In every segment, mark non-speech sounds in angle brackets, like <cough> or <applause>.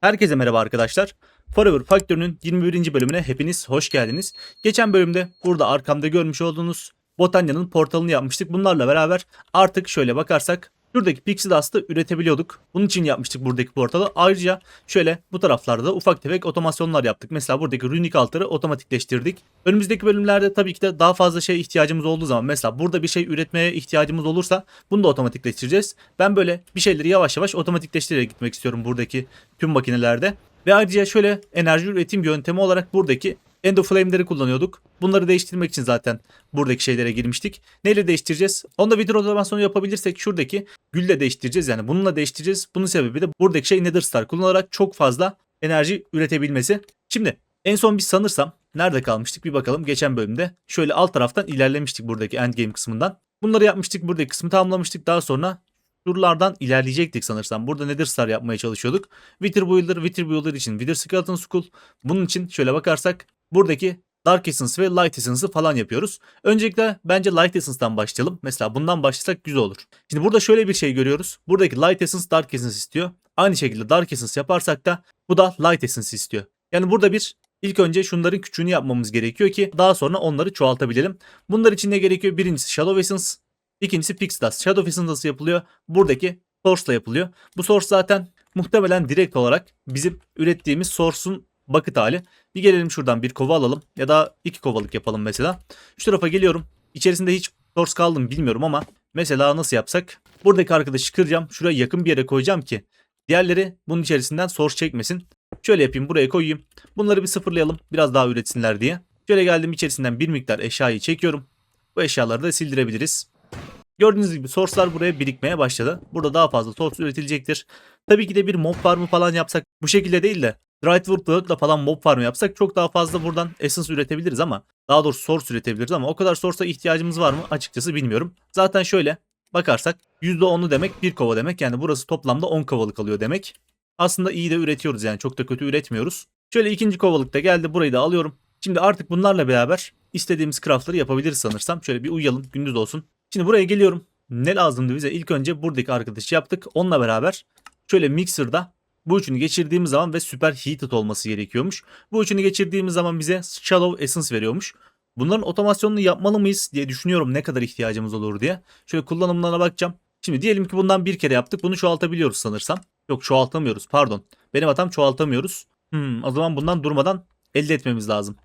Herkese merhaba arkadaşlar. Forever Factory'nin 21. bölümüne hepiniz hoş geldiniz. Geçen bölümde burada arkamda görmüş olduğunuz Botanya'nın portalını yapmıştık. Bunlarla beraber artık şöyle bakarsak şuradaki Pixie Dust'ı üretebiliyorduk. Bunun için yapmıştık buradaki portalı. Ayrıca şöyle bu taraflarda da ufak tefek otomasyonlar yaptık. Mesela buradaki Runic Altar'ı otomatikleştirdik. Önümüzdeki bölümlerde tabii ki de daha fazla şey ihtiyacımız olduğu zaman mesela burada bir şey üretmeye ihtiyacımız olursa bunu da otomatikleştireceğiz. Ben böyle bir şeyleri yavaş yavaş otomatikleştirerek gitmek istiyorum buradaki tüm makinelerde. Ve ayrıca şöyle enerji üretim yöntemi olarak buradaki Endo Flame'leri kullanıyorduk. Bunları değiştirmek için zaten buradaki şeylere girmiştik. Neyle değiştireceğiz? Onda Wither otomasyonu yapabilirsek şuradaki gülle değiştireceğiz. Yani bununla değiştireceğiz. Bunun sebebi de buradaki şey Nether Star kullanarak çok fazla enerji üretebilmesi. Şimdi en son biz sanırsam nerede kalmıştık bir bakalım. Geçen bölümde şöyle alt taraftan ilerlemiştik buradaki endgame kısmından. Bunları yapmıştık. Buradaki kısmı tamamlamıştık. Daha sonra turlardan ilerleyecektik sanırsam. Burada Nether Star yapmaya çalışıyorduk. Wither Builder, Wither Builder için Wither Skeleton School. Bunun için şöyle bakarsak buradaki Dark Essence ve Light Essence'ı falan yapıyoruz. Öncelikle bence Light Essence'dan başlayalım. Mesela bundan başlasak güzel olur. Şimdi burada şöyle bir şey görüyoruz. Buradaki Light Essence Dark Essence istiyor. Aynı şekilde Dark Essence yaparsak da bu da Light Essence istiyor. Yani burada bir ilk önce şunların küçüğünü yapmamız gerekiyor ki daha sonra onları çoğaltabilelim. Bunlar için ne gerekiyor? Birincisi Shadow Essence, ikincisi Pix Dust. Shadow Essence nasıl yapılıyor? Buradaki Source'la yapılıyor. Bu Source zaten muhtemelen direkt olarak bizim ürettiğimiz Source'un bucket hali. Bir gelelim şuradan bir kova alalım ya da iki kovalık yapalım mesela. Şu tarafa geliyorum. İçerisinde hiç source kaldı mı bilmiyorum ama mesela nasıl yapsak? Buradaki arkadaşı kıracağım. Şuraya yakın bir yere koyacağım ki diğerleri bunun içerisinden source çekmesin. Şöyle yapayım buraya koyayım. Bunları bir sıfırlayalım biraz daha üretsinler diye. Şöyle geldim içerisinden bir miktar eşyayı çekiyorum. Bu eşyaları da sildirebiliriz. Gördüğünüz gibi source'lar buraya birikmeye başladı. Burada daha fazla source üretilecektir. Tabii ki de bir mob farmı falan yapsak bu şekilde değil de Drightwood World'la falan mob farmı yapsak çok daha fazla buradan essence üretebiliriz ama daha doğrusu source üretebiliriz ama o kadar source'a ihtiyacımız var mı açıkçası bilmiyorum. Zaten şöyle bakarsak %10'u demek bir kova demek yani burası toplamda 10 kovalık alıyor demek. Aslında iyi de üretiyoruz yani çok da kötü üretmiyoruz. Şöyle ikinci kovalık da geldi burayı da alıyorum. Şimdi artık bunlarla beraber istediğimiz craftları yapabiliriz sanırsam. Şöyle bir uyuyalım gündüz olsun. Şimdi buraya geliyorum. Ne lazımdı bize? İlk önce buradaki arkadaşı yaptık. Onunla beraber şöyle mixer'da bu üçünü geçirdiğimiz zaman ve super heated olması gerekiyormuş. Bu üçünü geçirdiğimiz zaman bize shallow essence veriyormuş. Bunların otomasyonunu yapmalı mıyız diye düşünüyorum ne kadar ihtiyacımız olur diye. Şöyle kullanımlarına bakacağım. Şimdi diyelim ki bundan bir kere yaptık. Bunu çoğaltabiliyoruz sanırsam. Yok çoğaltamıyoruz pardon. Benim hatam çoğaltamıyoruz. Hmm, o zaman bundan durmadan elde etmemiz lazım.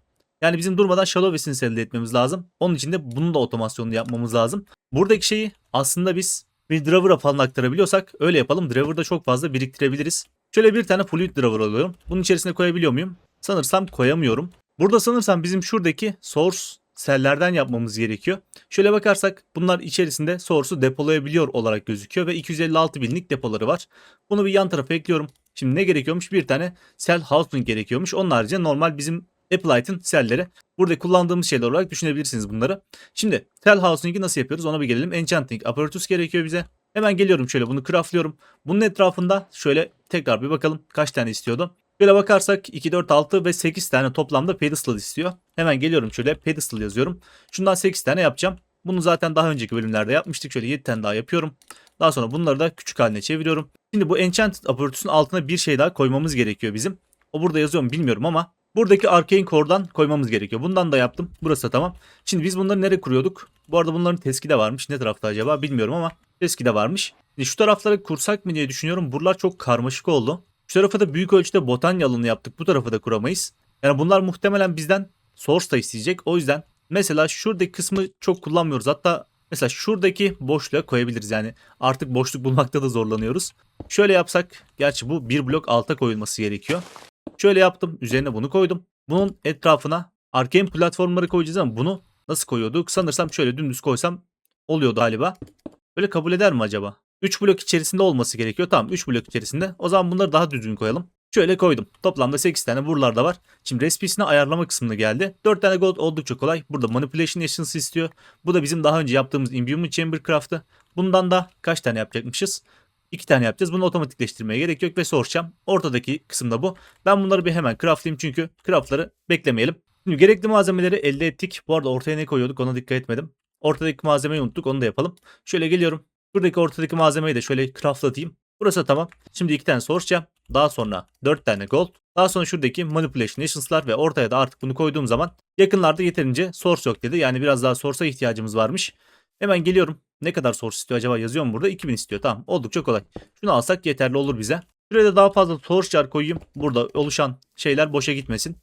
Yani bizim durmadan shallow essence elde etmemiz lazım. Onun için de bunun da otomasyonunu yapmamız lazım. Buradaki şeyi aslında biz bir driver'a falan aktarabiliyorsak öyle yapalım. Driver'da çok fazla biriktirebiliriz. Şöyle bir tane fluid driver alıyorum. Bunun içerisine koyabiliyor muyum? Sanırsam koyamıyorum. Burada sanırsam bizim şuradaki source sellerden yapmamız gerekiyor. Şöyle bakarsak bunlar içerisinde source'u depolayabiliyor olarak gözüküyor ve 256 binlik depoları var. Bunu bir yan tarafa ekliyorum. Şimdi ne gerekiyormuş? Bir tane cell housing gerekiyormuş. Onun haricinde normal bizim Applight'ın selleri. Burada kullandığımız şeyler olarak düşünebilirsiniz bunları. Şimdi cell housing'i nasıl yapıyoruz ona bir gelelim. Enchanting apparatus gerekiyor bize. Hemen geliyorum şöyle bunu craftlıyorum. Bunun etrafında şöyle tekrar bir bakalım kaç tane istiyordu. Şöyle bakarsak 2, 4, 6 ve 8 tane toplamda pedestal istiyor. Hemen geliyorum şöyle pedestal yazıyorum. Şundan 8 tane yapacağım. Bunu zaten daha önceki bölümlerde yapmıştık. Şöyle 7 tane daha yapıyorum. Daha sonra bunları da küçük haline çeviriyorum. Şimdi bu Enchanted Apparatus'un altına bir şey daha koymamız gerekiyor bizim. O burada yazıyor mu bilmiyorum ama buradaki Arcane Core'dan koymamız gerekiyor. Bundan da yaptım. Burası da tamam. Şimdi biz bunları nereye kuruyorduk? Bu arada bunların teski de varmış. Ne tarafta acaba bilmiyorum ama teski de varmış. Şimdi şu tarafları kursak mı diye düşünüyorum. Buralar çok karmaşık oldu. Şu tarafa da büyük ölçüde botanya alanı yaptık. Bu tarafa da kuramayız. Yani bunlar muhtemelen bizden source da isteyecek. O yüzden mesela şuradaki kısmı çok kullanmıyoruz. Hatta mesela şuradaki boşluğa koyabiliriz. Yani artık boşluk bulmakta da zorlanıyoruz. Şöyle yapsak. Gerçi bu bir blok alta koyulması gerekiyor. Şöyle yaptım. Üzerine bunu koydum. Bunun etrafına arcane platformları koyacağız ama bunu nasıl koyuyorduk? Sanırsam şöyle dümdüz koysam oluyordu galiba. Böyle kabul eder mi acaba? 3 blok içerisinde olması gerekiyor. Tamam 3 blok içerisinde. O zaman bunları daha düzgün koyalım. Şöyle koydum. Toplamda 8 tane buralarda var. Şimdi recipe'sine ayarlama kısmına geldi. 4 tane gold oldukça kolay. Burada manipulation essence istiyor. Bu da bizim daha önce yaptığımız imbuement chamber craft'ı. Bundan da kaç tane yapacakmışız? 2 tane yapacağız. Bunu otomatikleştirmeye gerek yok ve soracağım. Ortadaki kısımda bu. Ben bunları bir hemen craftlayayım çünkü craftları beklemeyelim. Şimdi gerekli malzemeleri elde ettik. Bu arada ortaya ne koyuyorduk ona dikkat etmedim. Ortadaki malzemeyi unuttuk onu da yapalım. Şöyle geliyorum. Buradaki ortadaki malzemeyi de şöyle craftlatayım. Burası tamam. Şimdi iki tane soracağım. Daha sonra 4 tane gold. Daha sonra şuradaki manipulation actions'lar ve ortaya da artık bunu koyduğum zaman yakınlarda yeterince source yok dedi. Yani biraz daha source'a ihtiyacımız varmış. Hemen geliyorum. Ne kadar source istiyor acaba yazıyor mu burada? 2000 istiyor. Tamam oldukça kolay. Şunu alsak yeterli olur bize. Şuraya da daha fazla source jar koyayım. Burada oluşan şeyler boşa gitmesin.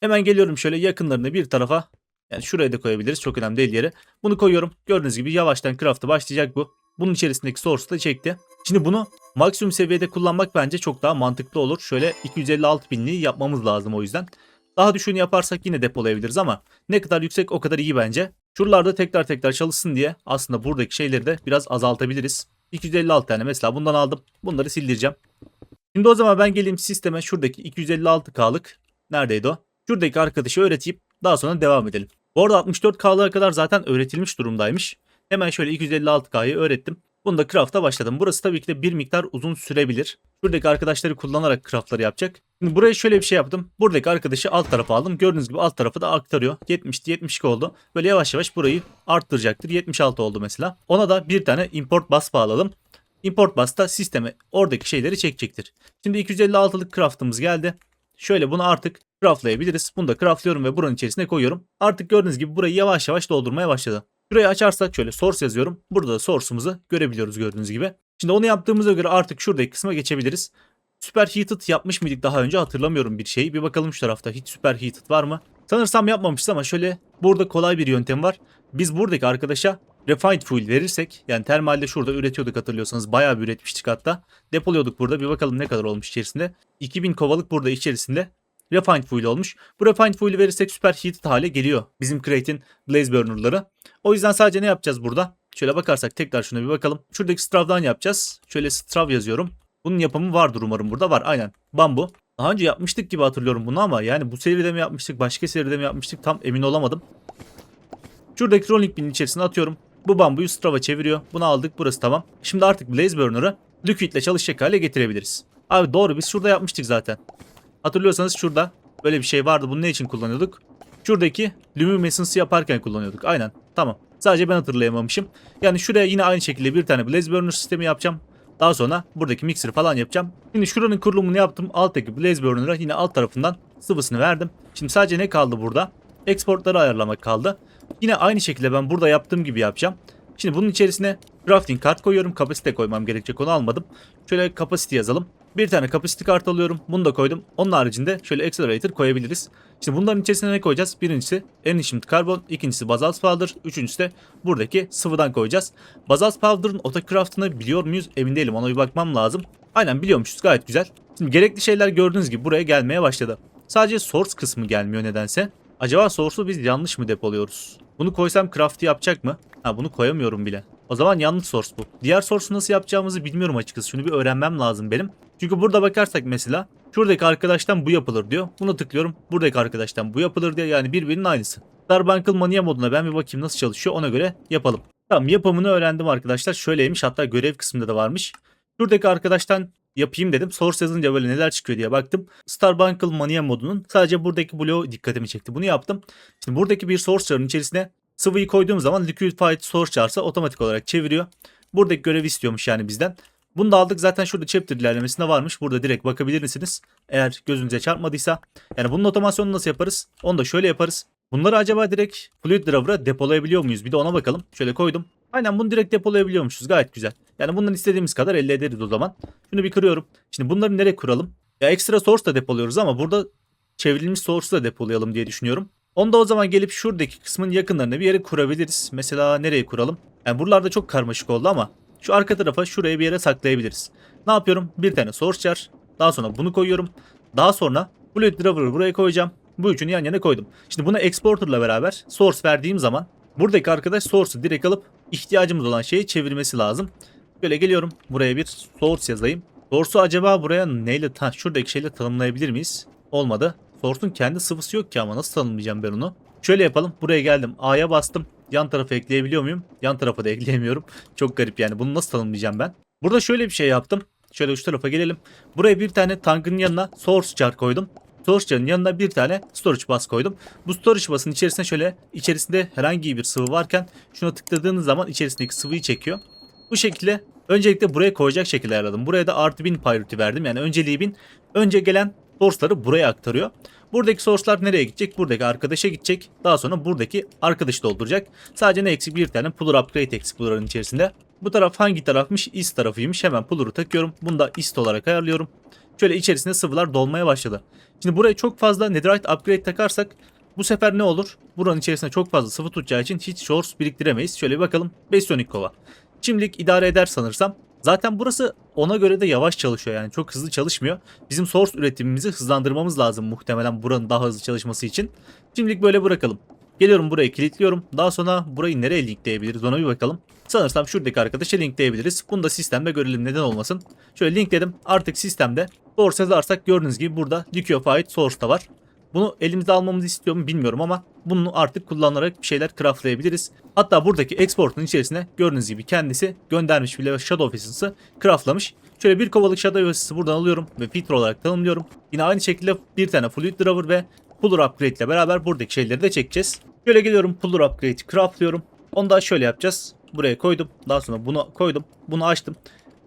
Hemen geliyorum şöyle yakınlarını bir tarafa. Yani şuraya da koyabiliriz. Çok önemli değil yere. Bunu koyuyorum. Gördüğünüz gibi yavaştan craft'a başlayacak bu. Bunun içerisindeki source da çekti. Şimdi bunu maksimum seviyede kullanmak bence çok daha mantıklı olur. Şöyle 256 binliği yapmamız lazım o yüzden. Daha düşüğünü yaparsak yine depolayabiliriz ama ne kadar yüksek o kadar iyi bence. Şuralarda tekrar tekrar çalışsın diye aslında buradaki şeyleri de biraz azaltabiliriz. 256 tane mesela bundan aldım. Bunları sildireceğim. Şimdi o zaman ben geleyim sisteme şuradaki 256K'lık neredeydi o? Şuradaki arkadaşı öğreteyim daha sonra devam edelim. Bu arada 64K'lığa kadar zaten öğretilmiş durumdaymış. Hemen şöyle 256K'yı öğrettim. Bunu da craft'a başladım. Burası tabii ki de bir miktar uzun sürebilir. Şuradaki arkadaşları kullanarak craft'ları yapacak. Şimdi buraya şöyle bir şey yaptım. Buradaki arkadaşı alt tarafa aldım. Gördüğünüz gibi alt tarafı da aktarıyor. 70'ti 72 oldu. Böyle yavaş yavaş burayı arttıracaktır. 76 oldu mesela. Ona da bir tane import bus bağladım. Import bus da sisteme oradaki şeyleri çekecektir. Şimdi 256'lık craft'ımız geldi. Şöyle bunu artık craftlayabiliriz. Bunu da craftlıyorum ve buranın içerisine koyuyorum. Artık gördüğünüz gibi burayı yavaş yavaş doldurmaya başladı. Şurayı açarsak şöyle source yazıyorum. Burada da source'umuzu görebiliyoruz gördüğünüz gibi. Şimdi onu yaptığımıza göre artık şuradaki kısma geçebiliriz. Superheated yapmış mıydık daha önce hatırlamıyorum bir şeyi. Bir bakalım şu tarafta hiç Superheated var mı? Sanırsam yapmamışız ama şöyle burada kolay bir yöntem var. Biz buradaki arkadaşa Refined Fuel verirsek yani termalde şurada üretiyorduk hatırlıyorsanız bayağı bir üretmiştik hatta. Depoluyorduk burada bir bakalım ne kadar olmuş içerisinde. 2000 kovalık burada içerisinde Refined Fuel olmuş. Bu Refined Fuel'i verirsek Superheated hale geliyor. Bizim Crate'in Blaze Burner'ları. O yüzden sadece ne yapacağız burada? Şöyle bakarsak tekrar şuna bir bakalım. Şuradaki Strav'dan yapacağız. Şöyle Strav yazıyorum. Bunun yapımı vardır umarım burada. Var aynen. Bambu. Daha önce yapmıştık gibi hatırlıyorum bunu ama yani bu seride mi yapmıştık başka seride mi yapmıştık tam emin olamadım. Şuradaki rolling pinin içerisine atıyorum. Bu bambuyu Strav'a çeviriyor. Bunu aldık burası tamam. Şimdi artık Blaze Burner'ı Liquid ile çalışacak hale getirebiliriz. Abi doğru biz şurada yapmıştık zaten. Hatırlıyorsanız şurada böyle bir şey vardı. Bunu ne için kullanıyorduk? Şuradaki Luminescence yaparken kullanıyorduk. Aynen. Tamam. Sadece ben hatırlayamamışım. Yani şuraya yine aynı şekilde bir tane Blaze Burner sistemi yapacağım. Daha sonra buradaki mixer'ı falan yapacağım. Şimdi şuranın kurulumunu yaptım. Alttaki Blaze Burner'a yine alt tarafından sıvısını verdim. Şimdi sadece ne kaldı burada? Exportları ayarlamak kaldı. Yine aynı şekilde ben burada yaptığım gibi yapacağım. Şimdi bunun içerisine crafting kart koyuyorum. Kapasite koymam gerekecek onu almadım. Şöyle capacity yazalım. Bir tane capacity kart alıyorum. Bunu da koydum. Onun haricinde şöyle accelerator koyabiliriz. Şimdi bunların içerisine ne koyacağız? Birincisi enrichment karbon, ikincisi basalt powder, üçüncüsü de buradaki sıvıdan koyacağız. Basalt powder'ın autocraft'ını biliyor muyuz? Emin değilim. Ona bir bakmam lazım. Aynen biliyormuşuz. Gayet güzel. Şimdi gerekli şeyler gördüğünüz gibi buraya gelmeye başladı. Sadece source kısmı gelmiyor nedense. Acaba source'u biz yanlış mı depoluyoruz? Bunu koysam craft'ı yapacak mı? Ha bunu koyamıyorum bile. O zaman yanlış source bu. Diğer source'u nasıl yapacağımızı bilmiyorum açıkçası. Şunu bir öğrenmem lazım benim. Çünkü burada bakarsak mesela şuradaki arkadaştan bu yapılır diyor. Buna tıklıyorum. Buradaki arkadaştan bu yapılır diyor. Yani birbirinin aynısı. Starbunkle Mania moduna ben bir bakayım nasıl çalışıyor ona göre yapalım. Tamam yapımını öğrendim arkadaşlar. Şöyleymiş hatta görev kısmında da varmış. Şuradaki arkadaştan yapayım dedim. Source yazınca böyle neler çıkıyor diye baktım. Starbunkle Mania modunun sadece buradaki bloğu dikkatimi çekti. Bunu yaptım. Şimdi buradaki bir source içerisine sıvıyı koyduğum zaman liquefied source char'sa otomatik olarak çeviriyor. Buradaki görevi istiyormuş yani bizden. Bunu da aldık zaten şurada chapter ilerlemesinde varmış. Burada direkt bakabilir misiniz? Eğer gözünüze çarpmadıysa. Yani bunun otomasyonunu nasıl yaparız? Onu da şöyle yaparız. Bunları acaba direkt Fluid Driver'a depolayabiliyor muyuz? Bir de ona bakalım. Şöyle koydum. Aynen bunu direkt depolayabiliyormuşuz. Gayet güzel. Yani bundan istediğimiz kadar elde ederiz o zaman. Şunu bir kırıyorum. Şimdi bunları nereye kuralım? Ya ekstra source da depoluyoruz ama burada çevrilmiş source'u da depolayalım diye düşünüyorum. Onu da o zaman gelip şuradaki kısmın yakınlarına bir yere kurabiliriz. Mesela nereye kuralım? Yani buralarda çok karmaşık oldu ama şu arka tarafa şuraya bir yere saklayabiliriz. Ne yapıyorum? Bir tane source char. Daha sonra bunu koyuyorum. Daha sonra Fluid Driver'ı buraya koyacağım. Bu üçünü yan yana koydum. Şimdi buna exporter'la beraber source verdiğim zaman buradaki arkadaş source'u direkt alıp ihtiyacımız olan şeyi çevirmesi lazım. Böyle geliyorum. Buraya bir source yazayım. Source'u acaba buraya neyle ta şuradaki şeyle tanımlayabilir miyiz? Olmadı. Source'un kendi sıvısı yok ki ama nasıl tanımlayacağım ben onu? Şöyle yapalım. Buraya geldim. A'ya bastım. Yan tarafa ekleyebiliyor muyum? Yan tarafa da <laughs> ekleyemiyorum. Çok garip yani. Bunu nasıl tanımlayacağım ben? Burada şöyle bir şey yaptım. Şöyle şu tarafa gelelim. Buraya bir tane tankın yanına source char koydum. Source char'ın yanına bir tane storage bus koydum. Bu storage bus'ın içerisine şöyle içerisinde herhangi bir sıvı varken şuna tıkladığınız zaman içerisindeki sıvıyı çekiyor. Bu şekilde öncelikle buraya koyacak şekilde ayarladım. Buraya da artı 1000 priority verdim. Yani önceliği 1000. Önce gelen source'ları buraya aktarıyor. Buradaki source'lar nereye gidecek? Buradaki arkadaşa gidecek. Daha sonra buradaki arkadaşı dolduracak. Sadece ne eksik? Bir tane puller upgrade eksik puller'ın içerisinde. Bu taraf hangi tarafmış? East tarafıymış. Hemen puller'ı takıyorum. Bunu da East olarak ayarlıyorum. Şöyle içerisinde sıvılar dolmaya başladı. Şimdi buraya çok fazla netherite upgrade takarsak bu sefer ne olur? Buranın içerisinde çok fazla sıvı tutacağı için hiç source biriktiremeyiz. Şöyle bir bakalım. 5 sonic kova. Şimdilik idare eder sanırsam. Zaten burası ona göre de yavaş çalışıyor yani çok hızlı çalışmıyor. Bizim source üretimimizi hızlandırmamız lazım muhtemelen buranın daha hızlı çalışması için. Şimdilik böyle bırakalım. Geliyorum burayı kilitliyorum. Daha sonra burayı nereye linkleyebiliriz ona bir bakalım. Sanırsam şuradaki arkadaşa linkleyebiliriz. Bunu da sistemde görelim neden olmasın. Şöyle linkledim. Artık sistemde source yazarsak gördüğünüz gibi burada liquefied source da var. Bunu elimizde almamızı istiyor mu bilmiyorum ama bunu artık kullanarak bir şeyler craftlayabiliriz. Hatta buradaki export'un içerisine gördüğünüz gibi kendisi göndermiş bile Shadow Essence'ı craftlamış. Şöyle bir kovalık Shadow Essence'ı buradan alıyorum ve filtre olarak tanımlıyorum. Yine aynı şekilde bir tane Fluid Drawer ve Puller Upgrade ile beraber buradaki şeyleri de çekeceğiz. Şöyle geliyorum Puller Upgrade'i craftlıyorum. Onu da şöyle yapacağız. Buraya koydum. Daha sonra bunu koydum. Bunu açtım.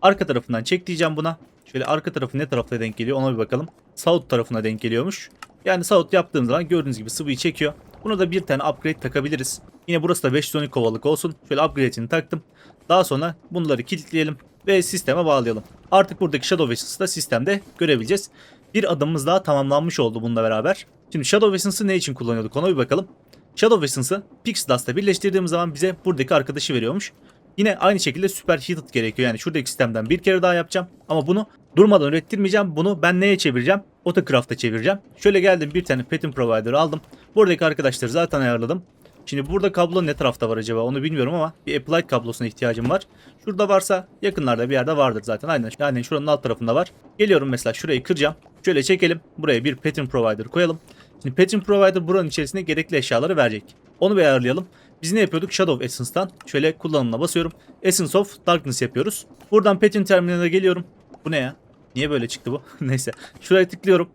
Arka tarafından çek diyeceğim buna. Şöyle arka tarafı ne tarafta denk geliyor ona bir bakalım. South tarafına denk geliyormuş. Yani South yaptığım zaman gördüğünüz gibi sıvıyı çekiyor. Buna da bir tane upgrade takabiliriz. Yine burası da 5 sonic kovalık olsun. Şöyle upgrade'ini taktım. Daha sonra bunları kilitleyelim ve sisteme bağlayalım. Artık buradaki Shadow Essence'ı da sistemde görebileceğiz. Bir adımımız daha tamamlanmış oldu bununla beraber. Şimdi Shadow Essence'ı ne için kullanıyorduk ona bir bakalım. Shadow Essence'ı Pixie Dust'la birleştirdiğimiz zaman bize buradaki arkadaşı veriyormuş. Yine aynı şekilde Super Heated gerekiyor. Yani şuradaki sistemden bir kere daha yapacağım. Ama bunu durmadan ürettirmeyeceğim. Bunu ben neye çevireceğim? Autocraft'a çevireceğim. Şöyle geldim bir tane Pattern Provider aldım. Buradaki arkadaşları zaten ayarladım. Şimdi burada kablo ne tarafta var acaba onu bilmiyorum ama bir Applied kablosuna ihtiyacım var. Şurada varsa yakınlarda bir yerde vardır zaten. Aynen, aynen şuranın alt tarafında var. Geliyorum mesela şurayı kıracağım. Şöyle çekelim. Buraya bir Pattern Provider koyalım. Şimdi Pattern Provider buranın içerisine gerekli eşyaları verecek. Onu bir ayarlayalım. Biz ne yapıyorduk? Shadow Essence'dan şöyle kullanımına basıyorum. Essence of Darkness yapıyoruz. Buradan Pattern Terminaline geliyorum. Bu ne ya? Niye böyle çıktı bu? <laughs> Neyse. Şuraya tıklıyorum.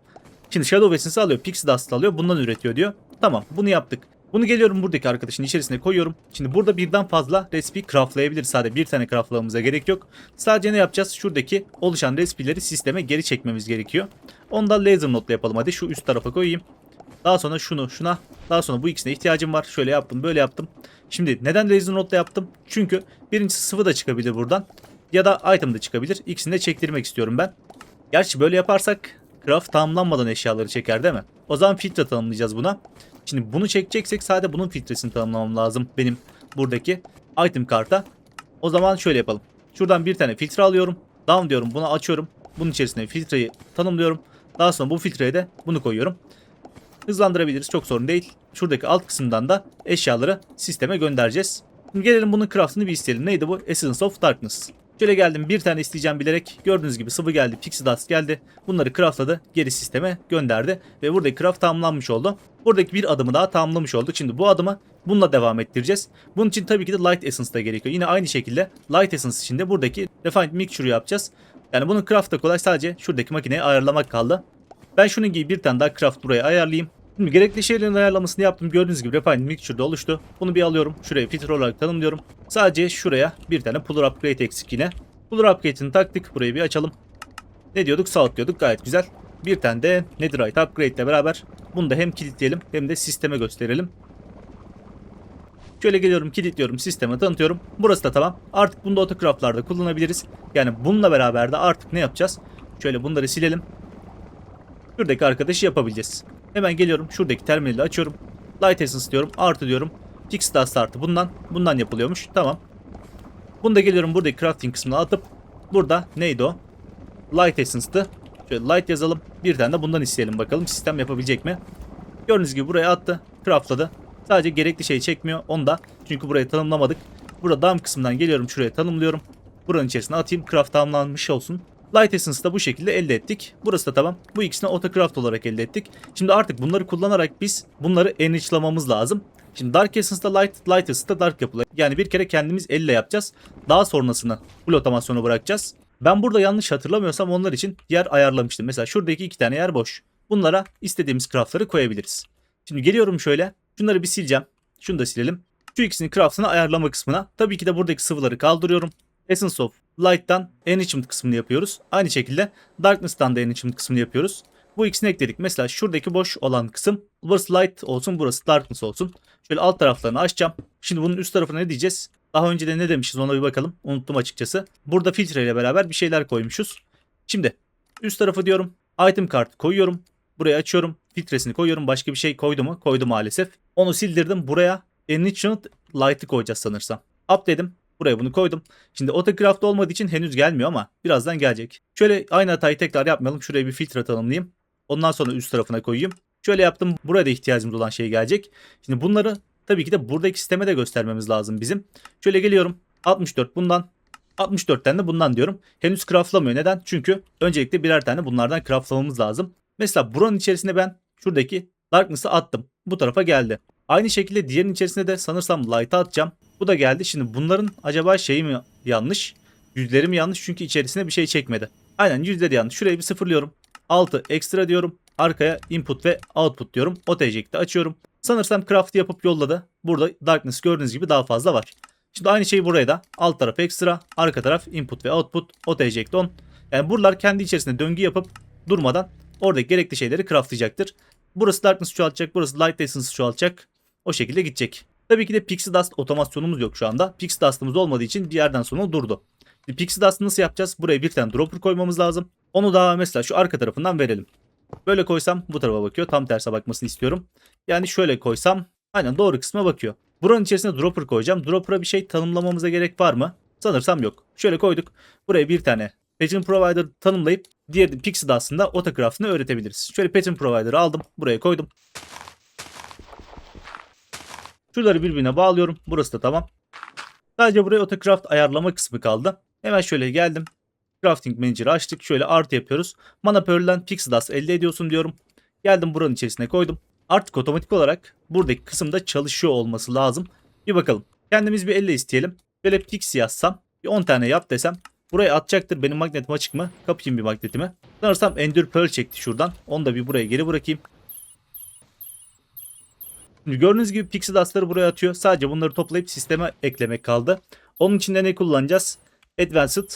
Şimdi Shadow Essence alıyor. Pixie Dust alıyor. Bundan üretiyor diyor. Tamam bunu yaptık. Bunu geliyorum buradaki arkadaşın içerisine koyuyorum. Şimdi burada birden fazla recipe craftlayabiliriz. Sadece bir tane craftlamamıza gerek yok. Sadece ne yapacağız? Şuradaki oluşan recipe'leri sisteme geri çekmemiz gerekiyor. Onu da laser notla yapalım. Hadi şu üst tarafa koyayım. Daha sonra şunu şuna. Daha sonra bu ikisine ihtiyacım var. Şöyle yaptım böyle yaptım. Şimdi neden laser notla yaptım? Çünkü birincisi sıvı da çıkabilir buradan. Ya da item de çıkabilir. İkisini de çektirmek istiyorum ben. Gerçi böyle yaparsak craft tamamlanmadan eşyaları çeker değil mi? O zaman filtre tanımlayacağız buna. Şimdi bunu çekeceksek sadece bunun filtresini tanımlamam lazım benim buradaki item karta. O zaman şöyle yapalım. Şuradan bir tane filtre alıyorum. Down diyorum bunu açıyorum. Bunun içerisine filtreyi tanımlıyorum. Daha sonra bu filtreye de bunu koyuyorum. Hızlandırabiliriz çok sorun değil. Şuradaki alt kısımdan da eşyaları sisteme göndereceğiz. Şimdi gelelim bunun craftını bir isteyelim. Neydi bu? Essence of Darkness. Şöyle geldim bir tane isteyeceğim bilerek. Gördüğünüz gibi sıvı geldi, pixie dust geldi. Bunları craftladı, geri sisteme gönderdi. Ve buradaki craft tamamlanmış oldu. Buradaki bir adımı daha tamamlamış olduk. Şimdi bu adımı bununla devam ettireceğiz. Bunun için tabii ki de Light Essence da gerekiyor. Yine aynı şekilde Light Essence için de buradaki Refined Mixture yapacağız. Yani bunun craft da kolay sadece şuradaki makineyi ayarlamak kaldı. Ben şunun gibi bir tane daha craft buraya ayarlayayım. Şimdi gerekli şeylerin ayarlamasını yaptım. Gördüğünüz gibi Refined Mixture'da oluştu. Bunu bir alıyorum. Şuraya filtre olarak tanımlıyorum. Sadece şuraya bir tane Puller Upgrade eksik yine. Puller Upgrade'ini taktık. Burayı bir açalım. Ne diyorduk? South diyorduk. Gayet güzel. Bir tane de Netherite Upgrade ile beraber bunu da hem kilitleyelim hem de sisteme gösterelim. Şöyle geliyorum kilitliyorum sisteme tanıtıyorum. Burası da tamam. Artık bunu da autocraftlarda kullanabiliriz. Yani bununla beraber de artık ne yapacağız? Şöyle bunları silelim. Şuradaki arkadaşı yapabileceğiz. Hemen geliyorum. Şuradaki terminali açıyorum. Light Essence diyorum. Artı diyorum. Fix Dust artı bundan. Bundan yapılıyormuş. Tamam. Bunu da geliyorum buradaki crafting kısmına atıp burada neydi o? Light Essence'tı. Şöyle light yazalım. Bir tane de bundan isteyelim bakalım sistem yapabilecek mi? Gördüğünüz gibi buraya attı. Craftladı. Sadece gerekli şeyi çekmiyor. Onu da çünkü burayı tanımlamadık. Burada dam kısmından geliyorum şuraya tanımlıyorum. Buranın içerisine atayım. Craft tamamlanmış olsun. Light Essence'ı da bu şekilde elde ettik. Burası da tamam. Bu ikisini Autocraft olarak elde ettik. Şimdi artık bunları kullanarak biz bunları enrichlamamız lazım. Şimdi Dark Essence'da Light, Light Essence'da Dark yapılıyor. Yani bir kere kendimiz elle yapacağız. Daha sonrasını full otomasyonu bırakacağız. Ben burada yanlış hatırlamıyorsam onlar için yer ayarlamıştım. Mesela şuradaki iki tane yer boş. Bunlara istediğimiz craftları koyabiliriz. Şimdi geliyorum şöyle. Şunları bir sileceğim. Şunu da silelim. Şu ikisini craftını ayarlama kısmına. Tabii ki de buradaki sıvıları kaldırıyorum. Essence of Light'tan Enrichment kısmını yapıyoruz. Aynı şekilde Darkness'tan da Enrichment kısmını yapıyoruz. Bu ikisini ekledik. Mesela şuradaki boş olan kısım burası light olsun burası darkness olsun. Şöyle alt taraflarını açacağım. Şimdi bunun üst tarafına ne diyeceğiz? Daha önce de ne demişiz ona bir bakalım. Unuttum açıkçası. Burada filtre ile beraber bir şeyler koymuşuz. Şimdi üst tarafı diyorum. Item kart koyuyorum. Buraya açıyorum. Filtresini koyuyorum. Başka bir şey koydu mu? Koydu maalesef. Onu sildirdim. Buraya Enrichment Light'ı koyacağız sanırsam. Up dedim. Buraya bunu koydum. Şimdi autocraft olmadığı için henüz gelmiyor ama birazdan gelecek. Şöyle aynı hatayı tekrar yapmayalım. Şuraya bir filtre tanımlayayım. Ondan sonra üst tarafına koyayım. Şöyle yaptım. Buraya da ihtiyacımız olan şey gelecek. Şimdi bunları tabii ki de buradaki sisteme de göstermemiz lazım bizim. Şöyle geliyorum. 64 bundan. 64'ten de bundan diyorum. Henüz craftlamıyor. Neden? Çünkü öncelikle birer tane bunlardan craftlamamız lazım. Mesela buranın içerisine ben şuradaki Darkness'ı attım. Bu tarafa geldi. Aynı şekilde diğerinin içerisine de sanırsam Light'ı atacağım. Bu da geldi. Şimdi bunların acaba şeyi mi yanlış? Yüzleri mi yanlış? Çünkü içerisine bir şey çekmedi. Aynen yüzleri yanlış. Şurayı bir sıfırlıyorum. 6 ekstra diyorum. Arkaya input ve output diyorum. OTJ'de açıyorum. Sanırsam craft yapıp yolladı. Burada darkness gördüğünüz gibi daha fazla var. Şimdi aynı şey buraya da. Alt taraf ekstra. Arka taraf input ve output. OTJ'de on. Yani buralar kendi içerisinde döngü yapıp durmadan oradaki gerekli şeyleri craftlayacaktır. Burası darkness çoğaltacak. Burası light essence çoğaltacak. O şekilde gidecek. Tabii ki de Pixie Dust otomasyonumuz yok şu anda. Pixie Dust'ımız olmadığı için bir yerden sonra durdu. Şimdi Pixie Dust'ı nasıl yapacağız? Buraya bir tane dropper koymamız lazım. Onu da mesela şu arka tarafından verelim. Böyle koysam bu tarafa bakıyor. Tam terse bakmasını istiyorum. Yani şöyle koysam aynen doğru kısma bakıyor. Buranın içerisine dropper koyacağım. Dropper'a bir şey tanımlamamıza gerek var mı? Sanırsam yok. Şöyle koyduk. Buraya bir tane Pattern Provider tanımlayıp diğer Pixie Dust'ın da autocraft'ını öğretebiliriz. Şöyle Pattern Provider'ı aldım. Buraya koydum. Şuraları birbirine bağlıyorum. Burası da tamam. Sadece buraya AutoCraft ayarlama kısmı kaldı. Hemen şöyle geldim. Crafting Manager'ı açtık. Şöyle artı yapıyoruz. Mana Pearl'den Pixie Dust elde ediyorsun diyorum. Geldim buranın içerisine koydum. Artık otomatik olarak buradaki kısımda çalışıyor olması lazım. Bir bakalım. Kendimiz bir elle isteyelim. Böyle Pixie yazsam. Bir 10 tane yap desem. Buraya atacaktır. Benim magnetim açık mı? Kapayım bir magnetimi. Sanırsam Endure Pearl çekti şuradan. Onu da bir buraya geri bırakayım. Gördüğünüz gibi Pixie Dust'ları buraya atıyor. Sadece bunları toplayıp sisteme eklemek kaldı. Onun için de ne kullanacağız? Advanced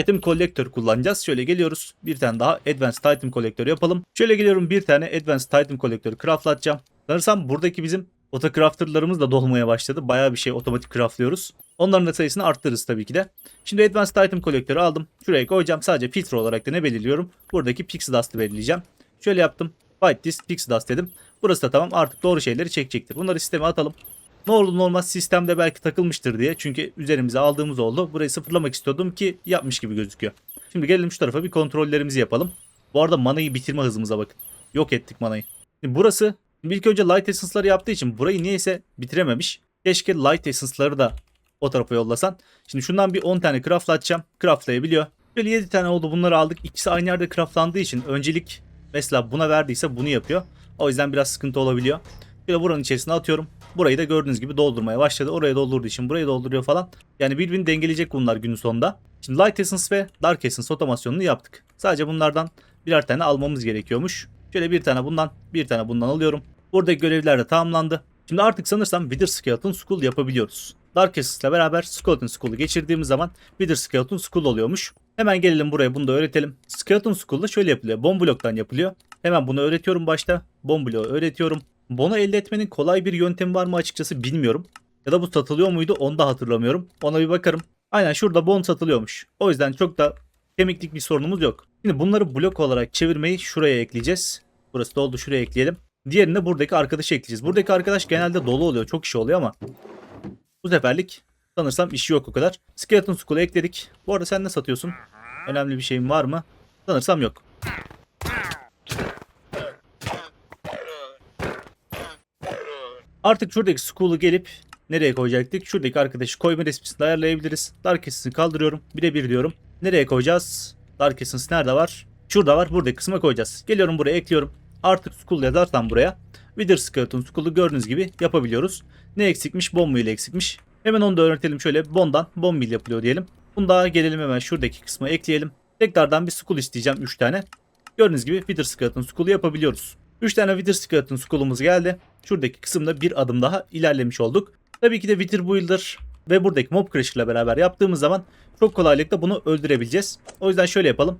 Item Collector kullanacağız. Şöyle geliyoruz. Bir tane daha Advanced Item Collector yapalım. Şöyle geliyorum bir tane Advanced Item Collector craftlatacağım. Sanırsam buradaki bizim Autocrafter'larımız da dolmaya başladı. Bayağı bir şey otomatik craftlıyoruz. Onların da sayısını arttırırız tabii ki de. Şimdi Advanced Item Collector'ı aldım. Şuraya koyacağım. Sadece filtre olarak da ne belirliyorum? Buradaki Pixie Dust'ı belirleyeceğim. Şöyle yaptım. White Disk Pixie Dust dedim. Burası da tamam artık doğru şeyleri çekecektir. Bunları sisteme atalım. Ne olur ne sistemde belki takılmıştır diye. Çünkü üzerimize aldığımız oldu. Burayı sıfırlamak istiyordum ki yapmış gibi gözüküyor. Şimdi gelelim şu tarafa bir kontrollerimizi yapalım. Bu arada manayı bitirme hızımıza bakın. Yok ettik manayı. Şimdi burası ilk önce Light Essence'ları yaptığı için burayı niyeyse bitirememiş. Keşke Light Essence'ları da o tarafa yollasan. Şimdi şundan bir 10 tane craftlatacağım. Craftlayabiliyor. Böyle 7 tane oldu bunları aldık. İkisi aynı yerde craftlandığı için öncelik mesela buna verdiyse bunu yapıyor. O yüzden biraz sıkıntı olabiliyor. Böyle buranın içerisine atıyorum. Burayı da gördüğünüz gibi doldurmaya başladı. Oraya doldurduğu için burayı dolduruyor falan. Yani birbirini dengeleyecek bunlar günün sonunda. Şimdi Light Essence ve Dark Essence otomasyonunu yaptık. Sadece bunlardan birer tane almamız gerekiyormuş. Şöyle bir tane bundan, bir tane bundan alıyorum. Buradaki görevler de tamamlandı. Şimdi artık sanırsam Wither Skeleton Skull yapabiliyoruz. Dark Essence ile beraber Skeleton Skull'u geçirdiğimiz zaman Wither Skeleton Skull oluyormuş. Hemen gelelim buraya bunu da öğretelim. Skeleton Skull'da şöyle yapılıyor. Bomb bloktan yapılıyor. Hemen bunu öğretiyorum başta. Bomb bloğu öğretiyorum. Bunu elde etmenin kolay bir yöntemi var mı açıkçası bilmiyorum. Ya da bu satılıyor muydu onu da hatırlamıyorum. Ona bir bakarım. Aynen şurada bon satılıyormuş. O yüzden çok da kemiklik bir sorunumuz yok. Şimdi bunları blok olarak çevirmeyi şuraya ekleyeceğiz. Burası da oldu şuraya ekleyelim. Diğerini de buradaki arkadaşı ekleyeceğiz. Buradaki arkadaş genelde dolu oluyor. Çok işi oluyor ama bu seferlik sanırsam işi yok o kadar. Skeleton Skull'u ekledik. Bu arada sen ne satıyorsun? Önemli bir şeyin var mı? Sanırsam yok. Artık şuradaki school'u gelip nereye koyacaktık? Şuradaki arkadaşı koyma resmisini ayarlayabiliriz. Dark Essence'ı kaldırıyorum. Birebir diyorum. Nereye koyacağız? Dark Essence nerede var? Şurada var. Buradaki kısma koyacağız. Geliyorum buraya ekliyorum. Artık school yazarsam buraya. Wither Skeleton School'u gördüğünüz gibi yapabiliyoruz. Ne eksikmiş? Bomb ile eksikmiş. Hemen onu da öğretelim şöyle. Bondan bomb mill yapılıyor diyelim. Bunu da gelelim hemen şuradaki kısma ekleyelim. Tekrardan bir school isteyeceğim 3 tane. Gördüğünüz gibi Wither Skeleton School'u yapabiliyoruz. 3 tane Wither Skeleton Skull'umuz geldi. Şuradaki kısımda bir adım daha ilerlemiş olduk. Tabii ki de Wither Builder ve buradaki mob crusher ile beraber yaptığımız zaman çok kolaylıkla bunu öldürebileceğiz. O yüzden şöyle yapalım.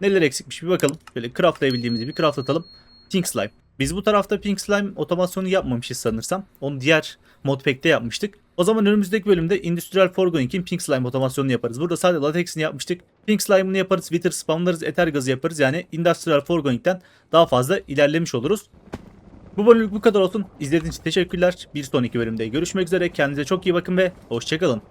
Neler eksikmiş bir bakalım. Şöyle craftlayabildiğimizi bir craftlatalım. Pink slime. Biz bu tarafta Pink Slime otomasyonu yapmamışız sanırsam. Onu diğer modpack'te yapmıştık. O zaman önümüzdeki bölümde Industrial Forgoing'in Pink Slime otomasyonunu yaparız. Burada sadece latex'ini yapmıştık. Pink Slime'ını yaparız, Wither spamlarız, Ether gazı yaparız. Yani Industrial Forgoing'den daha fazla ilerlemiş oluruz. Bu bölümlük bu kadar olsun. İzlediğiniz için teşekkürler. Bir sonraki bölümde görüşmek üzere. Kendinize çok iyi bakın ve hoşçakalın.